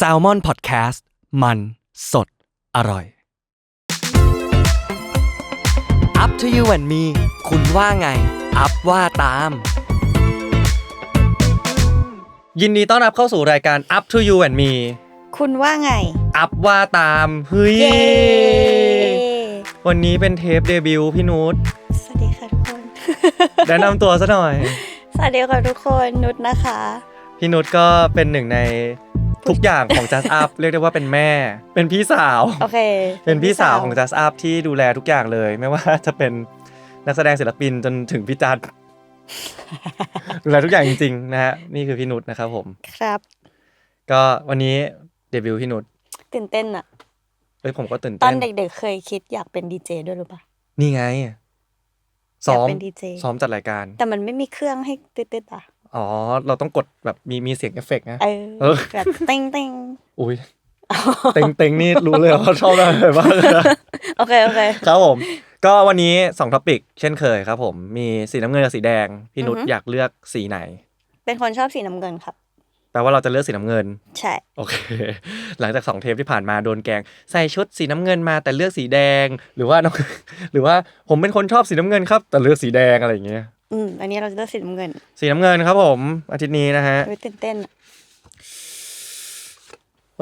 s a l ม o n PODCAST มัน สด อร่อย Up to you and me คุณว่าไง อัพว่าตาม ยินดีต้อนรับเข้าสู่รายการ Up to You and Me คุณว่าไง อัพว่าตามเฮ้ย เย้วันนี้เป็นเทปเดบิวต์พี่นุชสวัสดีค่ะทุกคน แนะนำตัวซะหน่อย สวัสดีค่ะทุกคนนุชนะคะ พี่นุชก็เป็นหนึ่งในทุกอย่างของ Just Up เรียกได้ว่าเป็นแม่ เป็นพี่สาว โอเคเป็นพี่สาวของ Just Up ที่ดูแลทุกอย่างเลย ไม่ว่าจะเป็นนักแสดงศิลปินจนถึงพี่จัดดูแลทุกอย่างจริงๆนะฮะนี่คือพี่นุชนะครับผม ครับ ก็วันนี้เดบิวต์พี่นุชตื่นเต้นอะเอ้ยผมก็ตื่นตอเต้นนเด็กๆเคยคิดอยากเป็นดีเจด้วยหรือเปล่า นี่ไง ซ้อมอยากเป็น DJ ซ้อมจัดรายการ แต่มันไม่มีเครื่องให้ตืดๆอะ อ๋อ เราต้องกดแบบมีมีเสียงเอฟเฟกต์นะเอเอออแบบเต็งเต็งอุ้ยเต็งเต็งนี่รู้เลยว่าเขาชอบอะไรบ้างเลยนะโอเคโอเคครับผม ก็วันนี้สองท็อปิกเช่นเคยครับผมมีสีน้ำเงินกับสีแดง พี่นุชอือฮึอยากเลือกสีไหน เป็นคนชอบสีน้ำเงินครับแปลว่าเราจะเลือกสีน้ำเงิน ใช่โอเค หลังจากสองเทปที่ผ่านมาโดนแกล้งใส่ชุดสีน้ำเงินมาแต่เลือกสีแดงหรือว่าน้องหรือว่าผมเป็นคนชอบสีน้ำเงินครับ แต่เลือกสีแดงอะไรอย่างเงี้ย อืม อันนี้เราจะเลือกสีน้ำเงินสีน้ำเงินครับผมอาทิตย์นี้นะฮะเว้ยตื่นเต้นอะ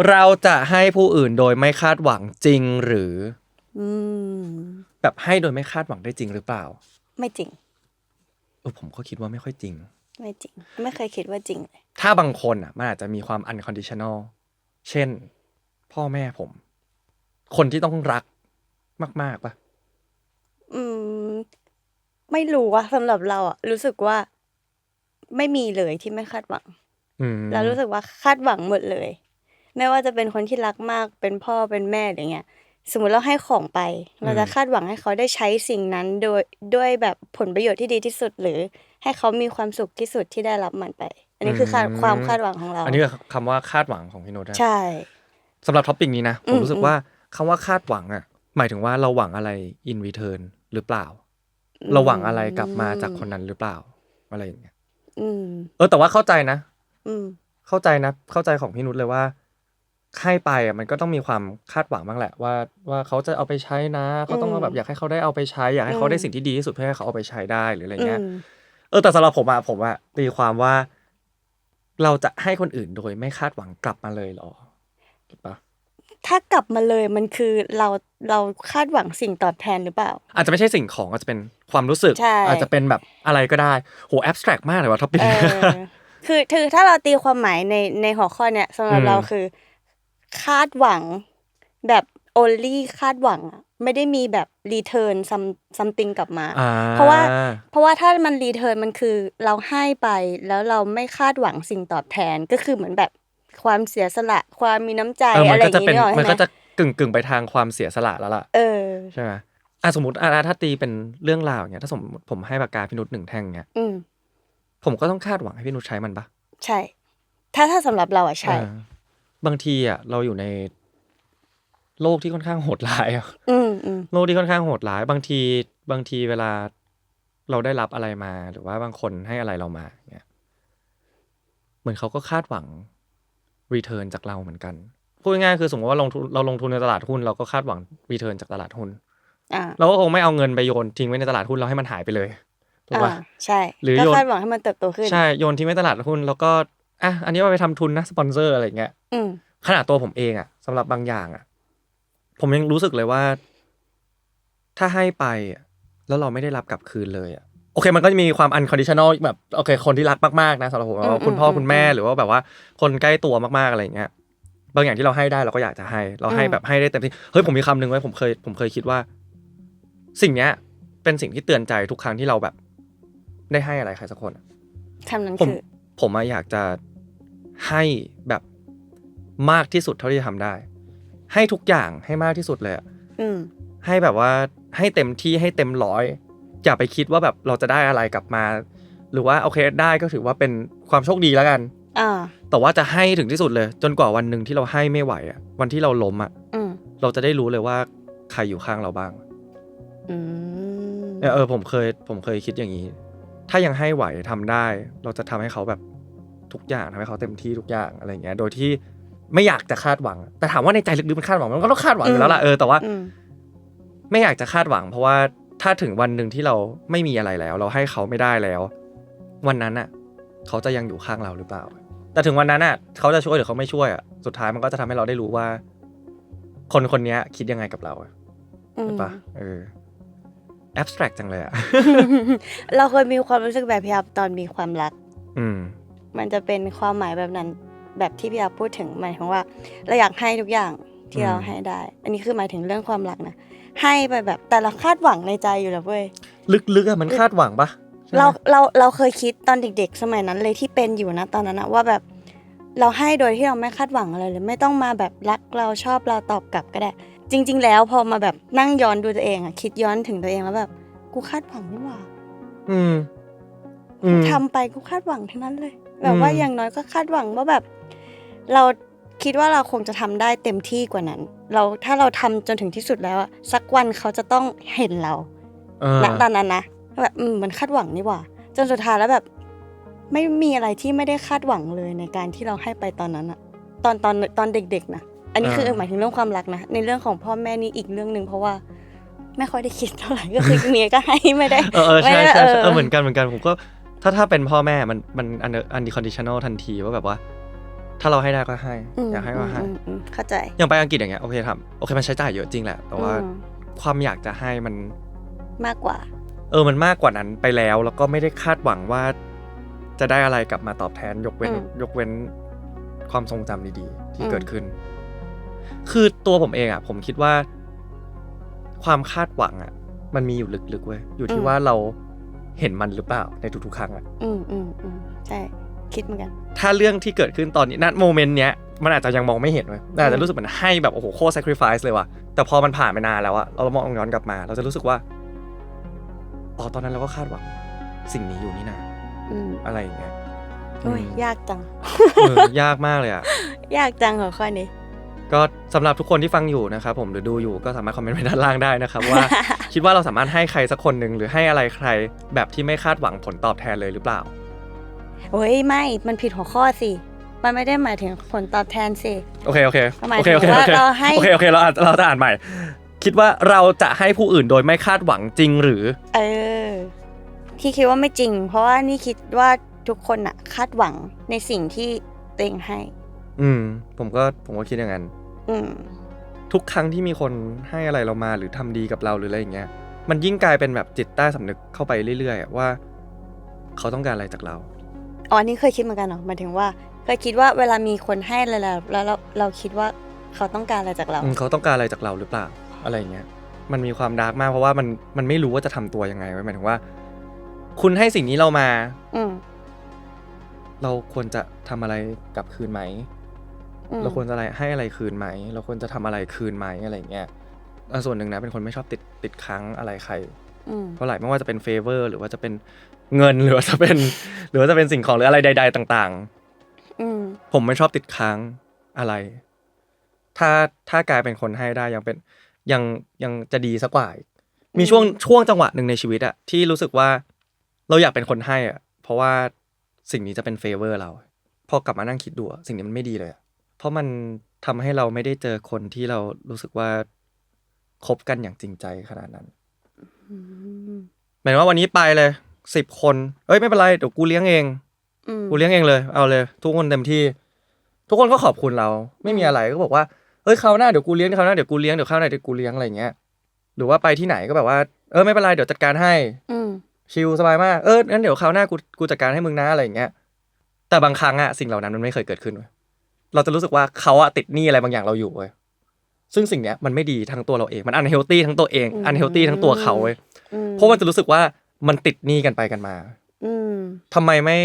เราจะให้ผู้อื่นโดยไม่คาดหวังจริงหรือ อืม แบบให้โดยไม่คาดหวังได้จริงหรือเปล่าไม่จริง เออผมก็คิดว่าไม่ค่อยจริง ไม่จริง ไม่เคยคิดว่าจริงเลยถ้าบางคนอะมันอาจจะมีความ unconditional เช่น พ่อแม่ผม คนที่ต้องรักมาก ๆปะอืม ไม่รู้ว่าสำหรับเราอะรู้สึกว่าไม่มีเลยที่ไม่คาดหวัง อืมเรารู้สึกว่าคาดหวังหมดเลย ไม่ว่าจะเป็นคนที่รักมากเป็นพ่อเป็นแม่อะไรเงี้ย สมมุติเราให้ของไป เราจะคาดหวังให้เขาได้ใช้สิ่งนั้นโดยด้วยแบบผลประโยชน์ที่ดีที่สุด หรือให้เขามีความสุขที่สุดที่ได้รับมันไป อันนี้คือคาดความคาดหวังของเราอันนี้คือคำว่าคาดหวังของพี่โน้ตนะใช่สำหรับท็อปิกนี้นะผอืมมรู้สึกอืมว่าคำว่าคาดหวังอะหมายถึงว่าเราหวังอะไร in return หรือเปล่า เราหวังอะไรกลับมาจากคนนั้นหรือเปล่า อะไรอย่างเงี้ยอืมเออแต่ว่าเข้าใจนะอืมเข้าใจนะ เข้าใจของพี่นุชเลยว่าให้ไปอะมันก็ต้องมีความคาดหวังบ้างแหละ ว่าว่าเขาจะเอาไปใช้นะเขาต้องอืมแบบอยากให้เขาได้เอาไปใช้อยากให้เขาได้อืมสิ่งที่ดีที่สุดเพื่อให้เขาเอาไปใช้ได้หรืออะไรอืเงี้ยมเออแต่สำหรับผมอะผมอะตีความว่า เราจะให้คนอื่นโดยไม่คาดหวังกลับมาเลยเหรอถูกปะ ถ้ากลับมาเลยมันคือเราเราคาดหวังสิ่งตอบแทนหรือเปล่า อาจจะไม่ใช่สิ่งของอาจจะเป็นความรู้สึก ใช่ อาจจะเป็นแบบอะไรก็ได้โหแอบสแตรกมากเลยว่ะท็อปิกเออ คือคือถ้าเราตีความหมายในในหัวข้อเนี่ยสำหรับอืม เราคือ คาดหวังแบบ only คาดหวังอะไม่ได้มีแบบ return some something กลับมา อ่เพราะว่า เพราะว่าถ้ามัน return มันคือเราให้ไปแล้วเราไม่คาดหวังสิ่งตอบแทนก็คือเหมือนแบบ ความเสียสละความมีน้ำใจเออมัอะนไรอก็ย่างจะงี้เป็นเนกออกมันใช่ไหมก็จะกึ่งกึ่งไปทางความเสียสละแล้วล่ะเออ ใช่ไหมอะสมมติอะถ้าตีเป็นเรื่องราวอย่างเงี้ยถ้าสมมติผมให้ปากกาพี่นุชหนึ่งแท่งเงี้ยอืม ผมก็ต้องคาดหวังให้พี่นุชใช้มันปะ ใช่ ถ้าถ้าสำหรับเราอะใช่เออบางทีอะเราอยู่ในโลกที่ค่อนข้างโหดร้ายอะอืมอืมโลกที่ค่อนข้างโหดร้าย บางทีบางทีเวลาเราได้รับอะไรมา หรือว่าบางคนให้อะไรเรามาเนี่ยเหมือนเขาก็คาดหวัง รีเทิร์นจากเราเหมือนกัน พูดง่ายๆคือสมมติว่าลงทุนเราลงทุนในตลาดหุ้นเราก็คาดหวังรีเทิร์นจากตลาดหุ้นอ่าเราก็คงไม่เอาเงินไปโยนทิ้งไว้ในตลาดหุ้นแล้วให้มันหายไปเลยถูกอ่าปะใช่หรือก็โยนคาดหวังให้มันเติบโตขึ้นใช่โยนทิ้งไว้ตลาดหุ้นแล้วก็อะอันนี้เอาไปทำทุนนะสปอนเซอร์อะไรอย่างเงี้ยอืมขนาดตัวผมเองอะสำหรับบางอย่างอะผมยังรู้สึกเลยว่า ถ้าให้ไปอะแล้วเราไม่ได้รับกลับคืนเลยอะ โอเคมันก็จะมีความ unconditional แบบโอเค คนที่รักมากๆนะสำหรับผมอืมว่าคุณพ่ออมคุณแม่อืมหรือว่าแบบว่าคนใกล้ตัวมากๆอะไรอย่างเงี้ยบางอย่างที่เราให้ได้เราก็อยากจะให้ เราให้อืม แบบให้ได้เต็มที่เฮ้ยผมมีคำหนึ่งไว้ผมเคยผมเคยคิดว่า สิ่งเนี้ย เป็นสิ่งที่เตือนใจทุกครั้งที่เราแบบ ได้ให้อะไรใครสักคนอะ คำนั้นผมคือ ผมอะอยากจะให้แบบมากที่สุดเท่าที่จะทำได้ ให้ทุกอย่างให้มากที่สุดเลยอะอืม ให้แบบว่าให้เต็มที่ให้เต็มร้อย อย่าไปคิดว่าแบบเราจะได้อะไรกลับมา หรือว่าโอเคได้ก็ถือว่าเป็นความโชคดีแล้วกันอ่าแต่ว่าจะให้ถึงที่สุดเลย จนกว่าวันหนึ่งที่เราให้ไม่ไหวอะวันที่เราล้มอะอืมเราจะได้รู้เลยว่าใครอยู่ข้างเราบ้างอืมเนี่ยเออผมเคย ผมเคยคิดอย่างนี้ ถ้ายังให้ไหวทำได้ เราจะทำให้เขาแบบทุกอย่างทำให้เขาเต็มที่ทุกอย่างอะไรเงี้ย โดยที่ไม่อยากจะคาดหวัง แต่ถามว่าในใจลึกๆมันคาดหวังมันก็ต้องคาดหวังอยู่แล้วล่ะเออแต่ว่าอืมไม่อยากจะคาดหวัง เพราะว่า ถ้าถึงวันหนึ่งที่เราไม่มีอะไรแล้ว เราให้เขาไม่ได้แล้ว วันนั้นอะ เขาจะยังอยู่ข้างเราหรือเปล่า แต่ถึงวันนั้นอะ เขาจะช่วยหรือเขาไม่ช่วยอะสุดท้ายมันก็จะทำให้เราได้รู้ว่า คนคนเนี้ยคิดยังไงกับเราอะอืมใช่ปะเออ abstract จังเลยอะเราเคยมีความรู้สึกแบบพี่อัพตอนมีความรัก อืม มันจะเป็นความหมายแบบนั้น แบบที่พี่อัพพูดถึงหมายถึงว่า เราอยากให้ทุกอย่างที่อืมเราให้ได้ อันนี้คือหมายถึงเรื่องความรักนะ ให้ไปแบบแต่เราคาดหวังในใจอยู่แล้วเว้ยลึกๆอะมันคาดหวังปะใช่ไหมเราเราเราเคยคิดตอนเด็ก ๆ สมัยนั้นเลยที่เป็นอยู่นะตอนนั้นนะว่าแบบเราให้โดยที่เราไม่คาดหวังอะไรเลย ไม่ต้องมาแบบรักเราชอบเราตอบกลับก็ได้ จริง ๆ แล้วพอมาแบบนั่งย้อนดูตัวเองอะคิดย้อนถึงตัวเองแล้วแบบ กูคาดหวังนี่หว่าอืมอืมทำไปกูคาดหวังทั้งนั้นเลย แบบว่าอืมอย่างน้อยก็คาดหวังว่าแบบ เรา คิดว่าเราคงจะทำได้เต็มที่กว่านั้น เราถ้าเราทำจนถึงที่สุดแล้วอะสักวันเขาจะต้องเห็นเราเออณตอนนั้นนะแบบอืมมันคาดหวังนี่หว่า จนสุดท้ายแล้วแบบไม่มีอะไรที่ไม่ได้คาดหวังเลยในการที่เราให้ไปตอนนั้นอะตอนตอนตอนเด็กๆนะอันนี้คือหมายถึงเรื่องความรักนะในเรื่องของพ่อแม่นี่อีกเรื่องหนึ่งเพราะว่าไม่ค่อยได้คิดเท่าไหร่ก็คือเมียก็ให้ไม่ได้เออเออใช่ไม่ได้ใช่เอใช่อเออเหมือนกันเหมือนกันผมก็ถ้าถ้าเป็นพ่อแม่มันมันอันอันดีคอนดิชันแนลทันทีว่าแบบว่า ถ้าเราให้ได้ก็ให้ มอยากให้ก็ให้อืมอืมเข้าใจอย่างไปอังกฤษอย่างเงี้ยโอเคทำโอเคมันใช้จ่ายเยอะจริงแหละ แต่ว่าอืมความอยากจะให้มัน มากกว่า เออ มันมากกว่านั้นไปแล้ว แล้วก็ไม่ได้คาดหวังว่า จะได้อะไรกลับมาตอบแทน ยกเว้น อืมยกเว้นความทรงจำดีๆ ที่อืม เกิดขึ้น คือตัวผมเองอะ ผมคิดว่า ความคาดหวังอะ มันมีอยู่ลึกๆเว้ยอยู่ที่ว่าเราเห็นมันหรือเปล่าในทุกๆครั้งอะ อืมอืมอืมใช่ คิดเหมือนกัน ถ้าเรื่องที่เกิดขึ้นตอนนี้ณโมเมนต์เนี้ยมันอาจจะยังมองไม่เห็นเว้ยมันอาจจะรู้สึกเหมือนให้แบบโอ้โหโคตร sacrifice เลยว่ะ แต่พอมันผ่านไปนานแล้วอะเรามองย้อนกลับมา เราจะรู้สึกว่า อ๋อ ตอนนั้นเราก็คาดหวังสิ่งนี้อยู่นี่นะอืมอะไรอย่างเงี้ยโอ้ยอืมยากจัง เออยากมากเลยอะ ยากจังหัวข้อนี้ ก็สำหรับทุกคนที่ฟังอยู่นะครับผมหรือดูอยู่ก็สามารถคอมเมนต์ไว้ด้านล่างได้นะครับ ว่า คิดว่าเราสามารถให้ใครสักคนหนึ่งหรือให้อะไรใครแบบที่ไม่คาดหวังผลตอบแทนเลยหรือเปล่า โอ้ยไม่ มันผิดหัวข้อสิ มันไม่ได้หมายถึงผลตอบแทนสิ โอเคโอเคหมายโอเคถึงโอเคว่าโอเคเราให้ โอเคโอเคเราอ่านเราจะอ่านใหม่ คิดว่าเราจะให้ผู้อื่นโดยไม่คาดหวังจริงหรือ เออ ที่คิดว่าไม่จริง เพราะว่านี่คิดว่าทุกคนอะคาดหวังในสิ่งที่ตัวเองให้ อืม ผมก็ผมก็คิดอย่างนั้น อืม ทุกครั้งที่มีคนให้อะไรเรามาหรือทำดีกับเราหรืออะไรอย่างเงี้ย มันยิ่งกลายเป็นแบบจิตใต้สำนึกเข้าไปเรื่อยๆอะว่า เขาต้องการอะไรจากเรา อ๋ออันนี้เคยคิดเหมือนกันเหรอหมายถึงว่าเคยคิดว่าเวลามีคนให้อะไรเราแล้วเราเราคิดว่าเขาต้องการอะไรจากเรา อืมเขาต้องการอะไรจากเราหรือเปล่าอะไรอย่างเงี้ยมันมีความดาร์กมากเพราะว่ามันมันไม่รู้ว่าจะทำตัวยังไงไว้ยหมายถึงว่า คุณให้สิ่งนี้เรามา อืมเราควรจะทำอะไรกลับคืนไหม อืมเราควรจะอะไรให้อะไรคืนไหม เราควรจะทำอะไรคืนไหมอะไรอย่างเงี้ยอะส่วนหนึ่งนะเป็นคนไม่ชอบติดติดค้างอะไรใครอืม เท่าไหร่ไม่ว่าจะเป็นเฟเวอร์หรือว่าจะเป็นเงินหรือว่าจะเป็น หรือว่าจะเป็นสิ่งของหรืออะไรใด ๆ ต่างอืมๆผมไม่ชอบติดค้างอะไร ถ้าถ้ากลายเป็นคนให้ได้ยังเป็นยังยังจะดีสักกว่าอีกมีช่วงช่วงจังหวะหนึ่งในชีวิตอะที่รู้สึกว่าเราอยากเป็นคนให้อะเพราะว่าสิ่งนี้จะเป็นเฟเวอร์เราพอกลับมานั่งคิดดูอะสิ่งนี้มันไม่ดีเลยอะเพราะมันทำให้เราไม่ได้เจอคนที่เรารู้สึกว่าคบกันอย่างจริงใจขนาดนั้นอืม หมายถึงว่าวันนี้ไปเลยสิบคน เอ้ยไม่เป็นไรเดี๋ยวกูเลี้ยงเองอืมกูเลี้ยงเองเลย เอาเลย ทุกคนเต็มที่ ทุกคนก็ขอบคุณเรา ไม่มีอะไรก็บอกว่าเอ้ยคราวหน้าเดี๋ยวกูเลี้ยงคราวหน้าเดี๋ยวกูเลี้ยงเดี๋ยวคราวหน้าเดี๋ยวกูเลี้ยงอะไรอย่างเงี้ยหรือว่าไปที่ไหนก็แบบว่าเออไม่เป็นไรเดี๋ยวจัดการให้อืมชิลสบายมากเอองั้นเดี๋ยวคราวหน้ากูกูจัดการให้มึงนะอะไรอย่างเงี้ยแต่บางครั้งอะสิ่งเหล่านั้นมันไม่เคยเกิดขึ้นเว้ยเราจะรู้สึกว่าเขาอะติดหนี้อะไรบางอย่างเราอยู่เว้ย ซึ่งสิ่งเนี้ยมันไม่ดีทั้งตัวเราเอง มันอันเฮลตี้ทั้งตัวเองอันเฮลตี้ทั้งตัวเขาเว้ยอืมเพราะมันจะรู้สึกว่ามันติดหนี้กันไปกันมาอืมทำไมไม่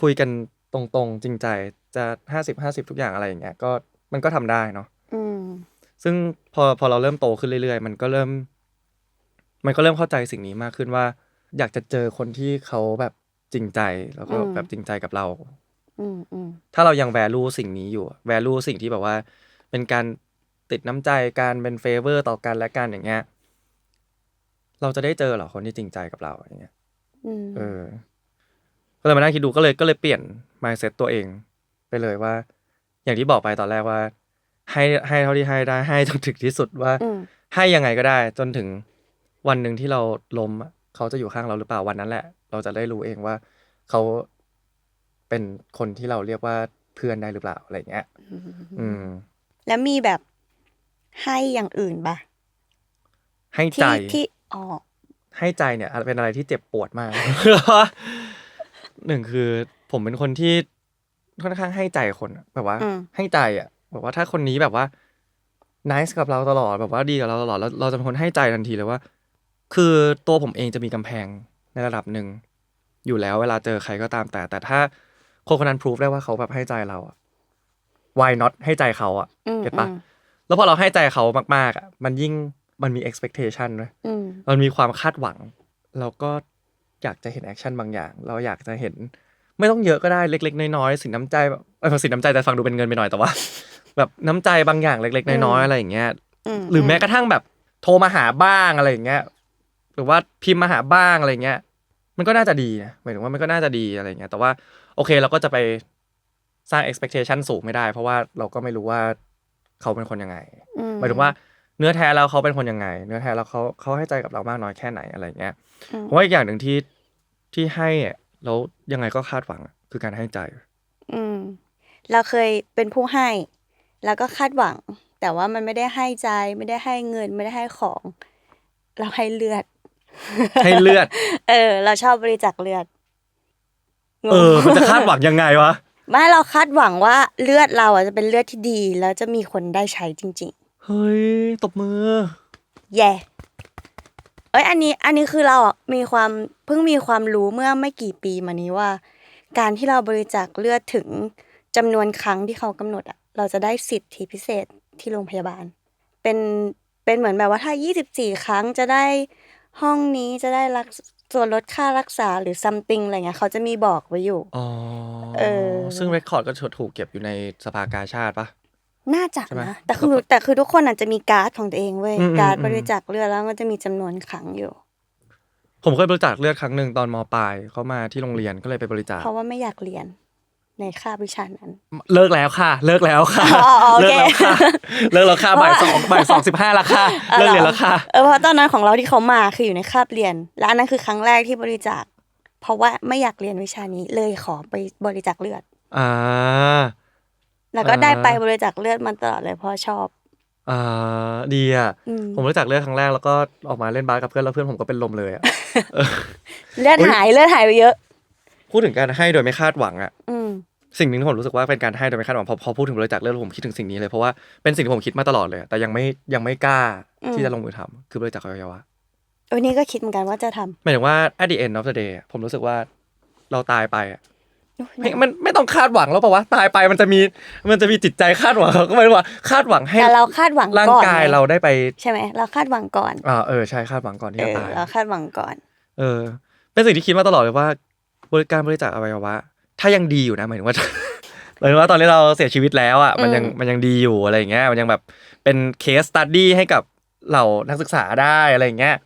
คุยกันตรงๆ จริงใจจะห้าสิบห้าสิบทุกอย่างอะไรอย่างเงี้ยก็มันก็ทำได้เนาะอืมซึ่งพอพอเราเริ่มโตขึ้นเรื่อยๆ มันก็เริ่ม มันก็เริ่มเข้าใจสิ่งนี้มากขึ้นว่า อยากจะเจอคนที่เขาแบบจริงใจแล้วก็อืมแบบจริงใจกับเราอืมอืมถ้าเรายัง value สิ่งนี้อยู่ value สิ่งที่แบบว่า เป็นการ ติดน้ำใจการเป็น favor ต่อกันและกันอย่างเงี้ย เราจะได้เจอเหรอคนที่จริงใจกับเราอย่างเงี้ยอืมเออเพก็เลยมานั่งคิดดูก็เลยก็เลยเปลี่ยน mindset ตัวเอง ไปเลยว่า อย่างที่บอกไปตอนแรกว่า ให้ให้เท่าที่ให้ได้ให้จนถึงที่สุดว่าอืมให้ยังไงก็ได้ จนถึงวันหนึ่งที่เราล้มอะเขาจะอยู่ข้างเราหรือเปล่าวันนั้นแหละ เราจะได้รู้เองว่าเขาเป็นคนที่เราเรียกว่าเพื่อนได้หรือเปล่าอะไรเงี้ย อืม แล้วมีแบบ ให้อย่างอื่นปะให้ใจที่ที่อ๋อให้ใจเนี่ยเป็นอะไรที่เจ็บปวดมากเพราะว่าหนึ่งคือผมเป็นคนที่ค่อนข้างให้ใจคนอะแบบว่าอืมให้ใจอะแบบว่าถ้าคนนี้แบบว่า nice กับเราตลอดแบบว่าดีกับเราตลอดแล้วเราจะเป็นคนให้ใจทันทีเลยว่า คือตัวผมเองจะมีกำแพงในระดับหนึ่งอยู่แล้วเวลาเจอใครก็ตามแต่ แต่ถ้าคนคนนั้นพิสูจได้ว่าเขาแบบให้ใจเราอะ why not ให้ใจเขาอะอืมเก็ตปะอืม แล้วพอเราให้ใจเขามากๆอะมันยิ่งมันมี expectation ด้วยอืมมันมีความคาดหวัง เราก็อยากจะเห็นแอคชั่นบางอย่าง เราอยากจะเห็น ไม่ต้องเยอะก็ได้เล็ก ๆ น้อยๆสินน้ำใจแบบเออสินน้ำใจแต่ฟังดูเป็นเงินไปหน่อยแต่ว่า แบบน้ำใจบางอย่างเล็ก ๆ น้อยๆอะไรอย่างเงี้ยมหรือแม้กระทั่งแบบ โทรมาหาบ้างอะไรอย่างเงี้ยหรือว่าพิมพ์มาหาบ้างอะไรอย่างเงี้ย มันก็น่าจะดีนะหมายถึงว่ามันก็น่าจะดีอะไรอย่างเงี้ย แต่ว่าโอเคเราก็จะไปสร้าง expectation สูงไม่ได้ เพราะว่าเราก็ไม่รู้ว่า เขาเป็นคนยังไงอืหมายถึงว่าเนื้อแท้แล้วเขาเป็นคนยังไง เนื้อแท้แล้วเขาเขาให้ใจกับเรามากน้อยแค่ไหนอะไรอย่างเงี้ยอืมผมว่าอีกอย่างหนึ่งที่ที่ให้อะแล้วยังไงก็คาดหวังอะคือการให้ใจ อืมเราเคยเป็นผู้ให้ แล้วก็คาดหวัง แต่ว่ามันไม่ได้ให้ใจ ไม่ได้ให้เงิน ไม่ได้ให้ของ เราให้เลือด ให้เลือด เออ เราชอบบริจาคเลือดงงเออมันจะคาดหวังยังไงวะ ไม่เราคาดหวังว่าเลือดเราอะจะเป็นเลือดที่ดี แล้วจะมีคนได้ใช้จริง เฮ้ย ตบมือ ๆ แย่เอ้ยอันนี้อันนี้คือเราอะมีความเพิ่งมีความรู้เมื่อไม่กี่ปีมานี้ว่า การที่เราบริจาคเลือดถึงจำนวนครั้งที่เขากำหนดอะเราจะได้สิทธิพิเศษที่โรงพยาบาล เป็นเป็นเหมือนแบบว่าถ้า 24 ครั้งจะได้ห้องนี้จะได้รัก ส่วนลดค่ารักษาหรือ something อะไรเงี้ยเขาจะมีบอกไว้อยู่ อ๋อเออ ซึ่งเรคคอร์ดก็ถูกเก็บอยู่ในสภากาชาติปะ น่าจะใช่ไหมนะแต่คือแต่คือทุกคนอาจจะมีการ์ดของตัวเองเว้ยอืมอืมการ์ดอืม บริจาคเลือดแล้วมันจะมีจำนวนครั้งอยู่ ผมเคยบริจาคเลือดครั้งหนึ่งตอนมปลายเขามาที่โรงเรียนก็เลยไปบริจาค เพราะว่าไม่อยากเรียน ในคาบวิชานั้น เลิกแล้วค่ะ เลิกแล้วค่ะอ๋อโอเลิเคกแล้วค่ะเลิกแล้วค่ะบ่ายสองบ่ายสองสิบห้าละค่ะเลิกเรียนแล้วค่ะเออเพราะตอนนั้นของเราที่เขามาคืออยู่ในคาบเรียน และอันนั้นคือครั้งแรกที่บริจาค เพราะว่าไม่อยากเรียนวิชานี้เลยขอไปบริจาคเลือดอ่าแล้วก็ได้อ่าไปบริจาคเลือดมาตลอดเลยเพราะชอบอ่าดีอะอืมผมบริจาคเลือดครั้งแรกแล้วก็ออกมาเล่นบาสกับเพื่อนแล้วเพื่อนผมก็เป็นลมเลยอะเลือดอุ๊ยหายเลือดหายไปเยอะ พูดถึงการให้โดยไม่คาดหวังอะอืม สิ่งหนึ่งที่ผมรู้สึกว่าเป็นการให้โดยไม่คาดหวังพอพอพูดถึงบริจาคเลือดผมคิดถึงสิ่งนี้เลยเพราะว่าเป็นสิ่งที่ผมคิดมาตลอดเลยอะแต่ยังไม่ยังไม่กล้าอืม ที่จะลงมือทำคือบริจาคอวัยวะวันนี้ก็คิดเหมือนกันว่าจะทำหมายถึงว่า at the end of the day อะผมรู้สึกว่าเราตายไปอะอุ๊ยไม่มันไม่ต้องคาดหวังแล้วเปล่าวะตายไปมันจะมีมันจะมีจิตใจคาดหวังก็หมายถึงว่าคาดหวังให้แต่เราคาดหวังร่างก่อนกายไงเราได้ไปใช่ไหมเราคาดหวังก่อนอ่าเออใช่คาดหวังก่อนที่เอจะอตายเราคาดหวังก่อน เออ เป็นสิ่งที่คิดมาตลอดเลยว่า บริการบริจาคอวัยวะ ถ้ายังดีอยู่นะหมายถึงว่าหมายถึงว่าตอนที่เราเสียชีวิตแล้วอะมันยังอืมมันยังดีอยู่อะไรอย่างเงี้ยมันยังแบบเป็นเคสตัดดี้ให้กับเหล่านักศึกษาได้อะไรอย่างเงี้ย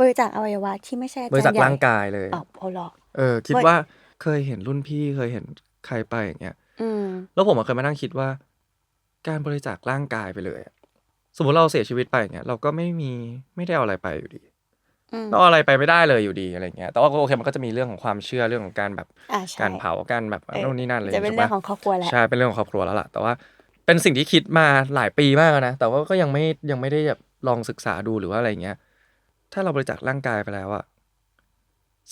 บริจาคอวัยวะที่ไม่ใช่อจบริจาคใหญ่ร่างกายเลยอ๋อเอาหรอกเออ คิดบริว่าเคยเห็นรุ่นพี่เคยเห็นใครไปอย่างเงี้ยอืมแล้วผมอะเคยมานั่งคิดว่า การบริจาคร่างกายไปเลยอะสมมติเราเสียชีวิตไปอย่างเงี้ย เราก็ไม่มีไม่ได้เอาอะไรไปอยู่ดี อืมเราเอาอะไรไปไม่ได้เลยอยู่ดีอะไรเงี้ย แต่ว่าโอเคมันก็จะมีเรื่องของความเชื่อเรื่องของการแบบอ่าใช่การเผาการแบบเออนู่นนี่นั่นเลยจะเป็นใช่เรื่องปะของครอบครัวแหละใช่เป็นเรื่องของครอบครัวแล้วล่ะแต่ว่าเป็นสิ่งที่คิดมาหลายปีมากแล้วนะแต่ว่าก็ยังไม่ยังไม่ได้แบบลองศึกษาดูหรือว่าอะไรเงี้ย ถ้าเราบริจาคร่างกายไปแล้วอะ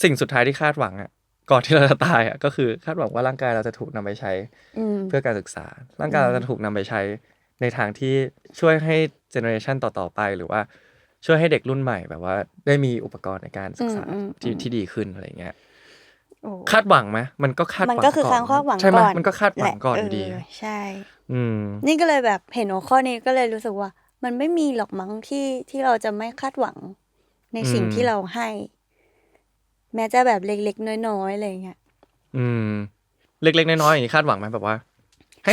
สิ่งสุดท้ายที่คาดหวังอะก่อนที่เราจะตายอะก็คือคาดหวังว่าร่างกายเราจะถูกนำไปใช้อืมเพื่อการศึกษา ร่างกายเราจะถูกนำไปใช้ในทางที่ช่วยให้เจเนอเรชันต่อๆไปหรือว่า ช่วยให้เด็กรุ่นใหม่แบบว่า ได้มีอุปกรณ์ในการศึกษาอืมอืมที่อืมที่ดีขึ้นอะไรเงี้ยโอ้คาดหวังไหมมันก็คาดหมันวังก็คือก่การคาดหวังใช่ไหมก่อนมันก็คาดหวังก่อนแหอละยู่ดีเใช่ อืม นี่ก็เลยแบบเห็นหัวข้อนี้ก็เลยรู้สึกว่า มันไม่มีหรอกมั้งที่ที่เราจะไม่คาดหวัง ในสิ่งอืมที่เราให้ แม้จะแบบเล็กๆน้อยๆอะไรเงี้ยอืม เล็กๆน้อยๆอย่างนี้คาดหวังไหมแบบว่า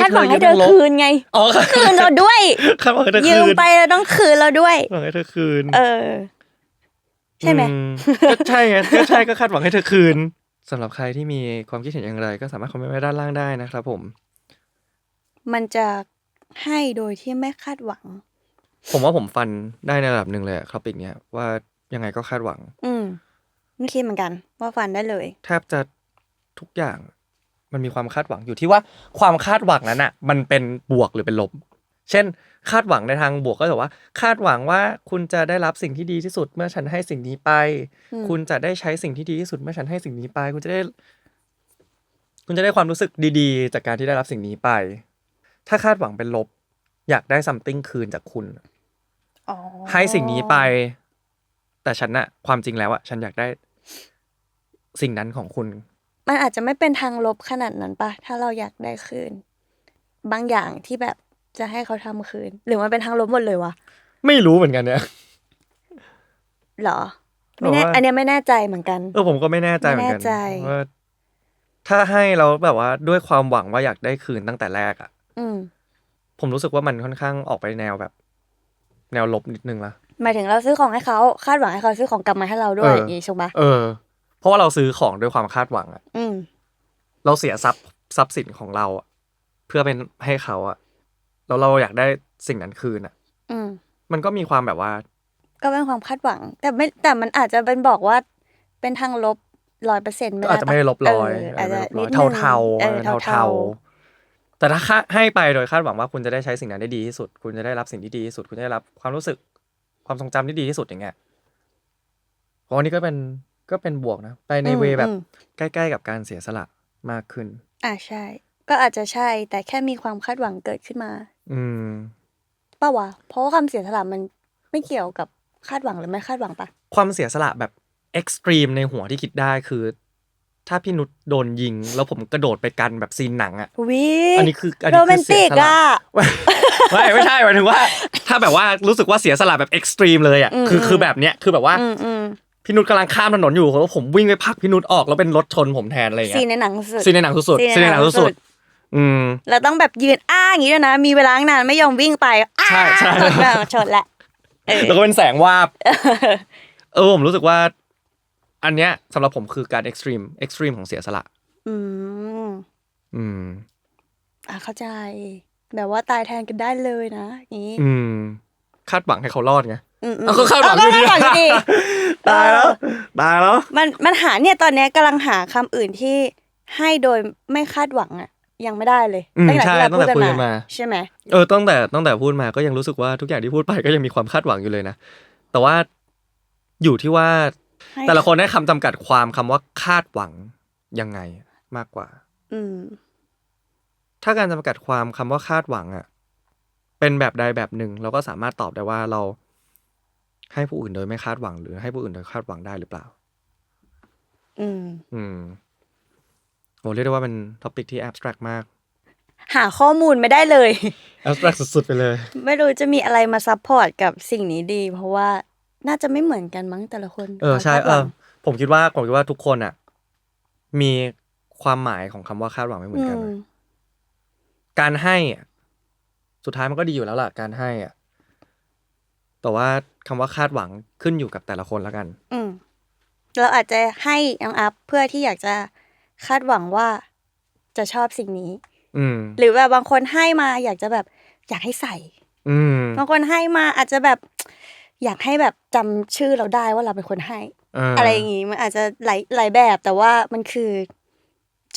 คาดหวังให้เธอยืมลบคืนไงอ๋อคืนเราด้วยคาดหวังให้เธอยืคืมนไปเราต้องคืนเราด้วยหวังให้เธอคืน เออ ใช่ไหมอืก็ใช่ไงก็ใช่ก็คาดหวังให้เธอคืนสำหรับใครที่มีความคิดเห็นอย่างไร ก็สามารถคอมเมนต์ไว้ด้านล่างได้นะครับผม มันจะให้โดยที่ไม่คาดหวัง ผมว่าผมฟันได้ในระดับหนึ่งเลยครับปิกเนี้ยว่ายังไงก็คาดหวัง อืมไม่คิดเหมือนกัน ว่าฟันได้เลย แทบจะทุกอย่าง มันมีความคาดหวังอยู่ที่ว่าความคาดหวังนั้นอะ มันเป็นบวกหรือเป็นลบ เช่น คาดหวังในทางบวกก็จะว่า คาดหวังว่าคุณจะได้รับสิ่งที่ดีที่สุดเมื่อฉันให้สิ่งนี้ไปอืมคุณจะได้ใช้สิ่งที่ดีที่สุดเมื่อฉันให้สิ่งนี้ไป คุณจะได้ คุณจะได้ความรู้สึกดีๆ จากการที่ได้รับสิ่งนี้ไป ถ้าคาดหวังเป็นลบ อยากได้ซัมติงคืนจากคุณอ๋อให้สิ่งนี้ไป แต่ฉันอะความจริงแล้วอะฉันอยากได้สิ่งนั้นของคุณ มันอาจจะไม่เป็นทางลบขนาดนั้นปะถ้าเราอยากได้คืน บางอย่างที่แบบจะให้เขาทำคืน หรือมันเป็นทางลบหมดเลยวะไม่รู้เหมือนกันเนี่ยเหรอไม่แน่บอกว่า อันเนี้ยไม่แน่ใจเหมือนกัน เออผมก็ไม่แน่ใจเหมือนกันไม่แน่ใจ ว่าถ้าให้เราแบบว่าด้วยความหวังว่าอยากได้คืนตั้งแต่แรกอะอืมผมรู้สึกว่ามันค่อนข้างออกไปแนวแบบ แนวลบนิดนึงละ หมายถึงเราซื้อของให้เขาคาดหวังให้เขาซื้อของกลับมาให้เราด้วยเอออย่างงี้ใช่ปะเออ เพราะว่าเราซื้อของด้วยความคาดหวังอะอืม เราเสียทรัพย์ทรัพย์สินของเราอะเพื่อเป็นให้เขาอะแล้วเราอยากได้สิ่งนั้นคืนอะอืม มันก็มีความแบบว่า ก็เป็นความคาดหวัง แต่ไม่แต่มันอาจจะเป็นบอกว่าเป็นทางลบร้อยเปอร์เซ็นต์ไม่ก็ได้อาจจะไม่ได้ลบร้อยเอาจจะนิดนึงเทาเทาเออเทาเทาเทาๆแต่ถ้าค่าให้ไปโดยคาดหวังว่าคุณจะได้ใช้สิ่งนั้นได้ดีที่สุด คุณจะได้รับสิ่งที่ดีที่สุด คุณจะได้รับความรู้สึกความทรงจำที่ดีที่สุดอย่างเงี้ยเพราะอันนี้ก็เป็น ก็เป็นบวกนะ ไปในอืมเวแบบอืมใกล้ ๆ กับการเสียสละมากขึ้น อ่าใช่ ก็อาจจะใช่ แต่แค่มีความคาดหวังเกิดขึ้นมา อืมป่าวะเพราะว่าคำเสียสละมันไม่เกี่ยวกับคาดหวังหรือไม่คาดหวังปะความเสียสละแบบเอ็กซ์ตรีมในหัวที่คิดได้คือ ถ้าพี่นุชโดนยิง แล้วผมกระโดดไปกันแบบซีนหนังอะวิอันนี้คืออันโรนี้แมคืนอเสีติยกสละอะไม่ไม่ใช่หมายถึงว่า ถ้าแบบว่ารู้สึกว่าเสียสละแบบเอ็กซ์ตรีมเลยอะอืมคืออืมคือแบบเนี้ยคือแบบว่าอืมอืม พี่นุชกำลังข้ามถนนอยู่แล้วผมวิ่งไปพักพี่นุชออกแล้วเป็นรถชนผมแทนอะไรอย่างซีเงี้นยในหนังสุด ซีนในหนังสุดๆซีนในหนังสุดๆอืม เราต้องแบบยืนอ้าอย่างนี้ด้วยนะ มีเวลาตั้งนานไม่ยอมวิ่งไปอ้าใช่ใช่แบบชนละ เออ แล้วก็เป็นแสงวาบ เออผมรู้สึกว่า อันเนี้ยสำหรับผมคือการเอ็กซ์ตรีมเอ็กซ์ตรีมของเสียสละ อืมอืม อะเข้าใจ แบบว่าตายแทนกันได้เลยนะอย่างนี้อืม คาดหวังให้เขารอดไงอืมอืม เอาก็คาดหวังเออยู่ก็คาดหวังอยู่ดี ตายแล้วตายแล้ว มันมันหาเนี่ยตอนเนี้ยกำลังหาคำอื่นที่ให้โดยไม่คาดหวังอะ ยังไม่ได้เลยอืมตั้งแต่ใช่ที่เราตั้งแต่พูดคุยกักันนมามา ใช่ไหมเออตั้งแต่ตั้งแต่พูดมาก็ยังรู้สึกว่าทุกอย่างที่พูดไปก็ยังมีความคาดหวังอยู่เลยนะ แต่ว่าอยู่ที่ว่า ให้แต่ละคนได้คำจำกัดความคำว่าคาดหวังยังไงมากกว่า อืม ถ้าการจำกัดความคำว่าคาดหวังอะเป็นแบบใดแบบหนึ่ง เราก็สามารถตอบได้ว่าเรา ให้ผู้อื่นโดยไม่คาดหวัง หรือให้ผู้อื่นโดยคาดหวังได้หรือเปล่า อืม อืมโหเรียกได้ว่าเป็นท็อปิกที่แอบสแตรกมาก หาข้อมูลไม่ได้เลย แอบสแตรกสุดๆไปเลย ไม่รู้จะมีอะไรมาซัพพอร์ตกับสิ่งนี้ดี เพราะว่าน่าจะไม่เหมือนกันมั้งแต่ละคนเออใช่ความคาดเอหวัองผมคิดว่าผมคิดว่าทุกคนอะ มีความหมายของคำว่าคาดหวังไม่เหมือนกันอืมนะการให้อะสุดท้ายมันก็ดีอยู่แล้วล่ะ การให้อะ แต่ว่าคำว่าคาดหวังขึ้นอยู่กับแต่ละคนแล้วกัน อืมเราอาจจะให้น้องอัพเพื่อที่อยากจะคาดหวังว่าจะชอบสิ่งนี้ อืม หรือแบบบางคนให้มาอยากจะแบบอยากให้ใส่ อืม บางคนให้มาอาจจะแบบ อยากให้แบบจำชื่อเราได้ว่าเราเป็นคนให้าอะไรอย่างงี้มันอาจจะหลายหลายแบบแต่ว่ามันคือ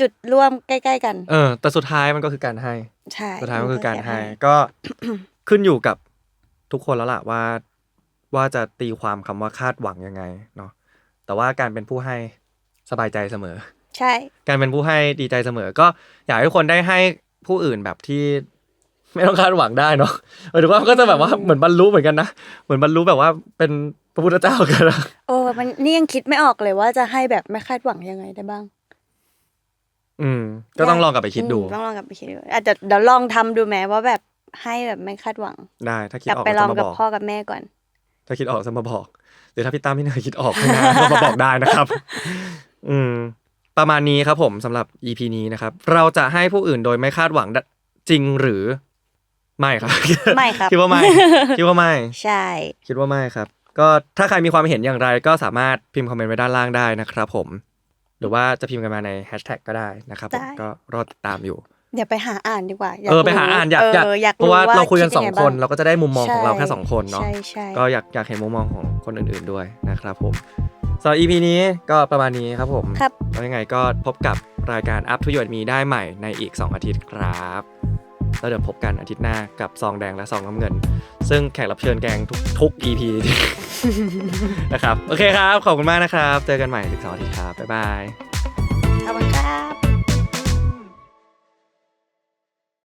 จุดร่วมใกล้ ๆ กัน เออ แต่สุดท้ายมันก็คือการให้ ใช่ สุดท้ายมันคือการให้ให้ก็ขึ้นอยู่กับ ทุกคนแล้วล่ะว่าว่าจะตีความคำว่าคาดหวังยังไงเนาะแต่ว่าการเป็นผู้ให้สบายใจเสมอ ใช่ การเป็นผู้ให้ดีใจเสมอ ก็อยากให้ทุกคนได้ให้ผู้อื่นแบบที่ไม่ต้องคาดหวังได้เนาะหมายถึงว่าก็จะแบบว่าเหมือนบรรลุเหมือนกันนะ เหมือนบรรลุแบบว่าเป็นพระพุทธเจ้ากันนะโอ้มันนี่ยังคิดไม่ออกเลยว่าจะให้แบบไม่คาดหวังยังไงได้บ้าง อืม ก็ต้องลองกลับไปคิดดูอืมต้องลองกลับไปคิดดูอาจจะเดี๋ยวลองทำดูไหมว่าแบบ ให้แบบไม่คาดหวัง ได้ ถ้าคิดกลับออกไปก็ลจะองมากับบอกพ่อกับแม่ก่อน ถ้าคิดออกจะมาบอกหรือถ้าพี่ตั้มพี่เนยคิดออกข้างหน้าก็มาบอกได้นะครับ อืม ประมาณนี้ครับผมสำหรับ EP นี้นะครับ เราจะให้ผู้อื่นโดยไม่คาดหวังได้จริงหรือไม่ครับ ไม่ครับคิดว่าไม่คิดว่าไม่ใช่ คิดว่าไม่ครับ ก็ถ้าใครมีความเห็นอย่างไร ก็สามารถพิมพ์คอมเมนต์ไว้ด้านล่างได้นะครับ ผม หรือว่าจะพิมพ์กันมาในแฮชแท็กก็ได้นะครับผมได้ก็รอติดตามอยู่ เดี๋ยวไปหาอ่านดีกว่าเออไปหาอ่านอยากอยากอยากเพราะว่าเราคุยกันดสองงไงคนบ้เราก็จะได้มุมมองของเราใช่แค่สองคนเนาะใช่ใช่ก็อยากอยากเห็นมุมมองของคนอื่นๆด้วยนะครับผมสำหรับ EP นี้ก็ประมาณนี้ครับผมครับแล้วยังไงก็พบกับรายการ Up to You and Me ได้ใหม่ในอีก 2 อาทิตย์ครับ แล้วเดี๋ยวพบกันอาทิตย์หน้ากับซองแดงและซองน้ำเงิน ซึ่งแขกรับเชิญแกงทุกทุก EP นะครับ โอเคครับ ขอบคุณมากนะครับ เจอกันใหม่อีกสองอาทิตย์ครับ บ๊ายบาย ขอบคุณครับ